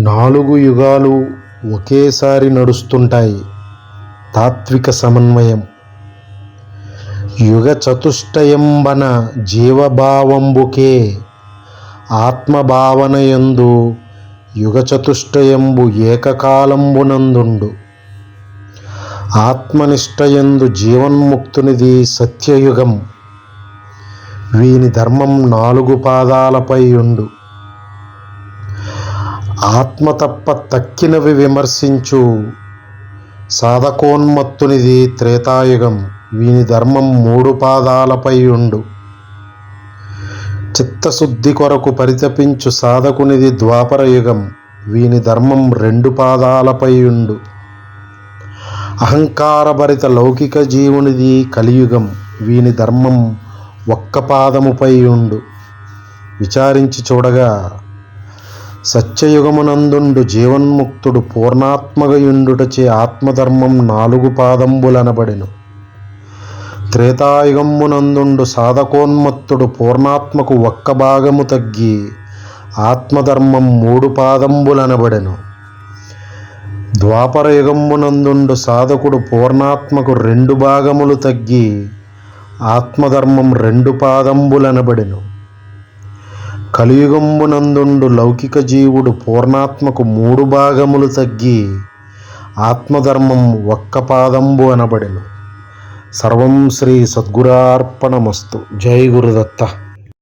నాలుగు యుగాలు ఒకేసారి నడుస్తుంటాయి. తాత్విక సమన్వయం. యుగ చతుష్టయంబన జీవభావంబుకే ఆత్మభావనయందు యుగ చతుష్టయంబు ఏకకాలంబునందుండు. ఆత్మనిష్టయందు జీవన్ముక్తునిది సత్యయుగం. వీని ధర్మం నాలుగు పాదాలపై ఉండు. ఆత్మ తప్ప తక్కినవి విమర్శించు. సాధకోన్మత్తునిది త్రేతాయుగం వీని ధర్మం మూడు పాదాలపై ఉండు. చిత్తశుద్ధి కొరకు పరితపించు సాధకునిది ద్వాపరయుగం వీని ధర్మం రెండు పాదాలపై ఉండు. అహంకారభరిత లౌకిక జీవునిది కలియుగం వీని ధర్మం ఒక్క పాదముపై ఉండు. విచారించి చూడగా సత్యయుగమునందుండు జీవన్ముక్తుడు పూర్ణాత్మగయుండుటచే ఆత్మధర్మం నాలుగు పాదంబులనబడెను. త్రేతాయుగమునందుండు సాధకోన్మత్తుడు పూర్ణాత్మకు ఒక్క భాగము తగ్గి ఆత్మధర్మం మూడు పాదంబులనబడెను. ద్వాపరయుగమునందుండు సాధకుడు పూర్ణాత్మకు రెండు భాగములు తగ్గి ఆత్మధర్మం రెండు పాదంబులనబడెను. కలియుగంబునందుండు లౌకిక జీవుడు పూర్ణాత్మకు మూడు భాగములు తగ్గి ఆత్మధర్మం ఒక్క పాదంబు అనబడెను. సర్వం శ్రీ సద్గురార్పణమస్తు. జై గురుదత్త.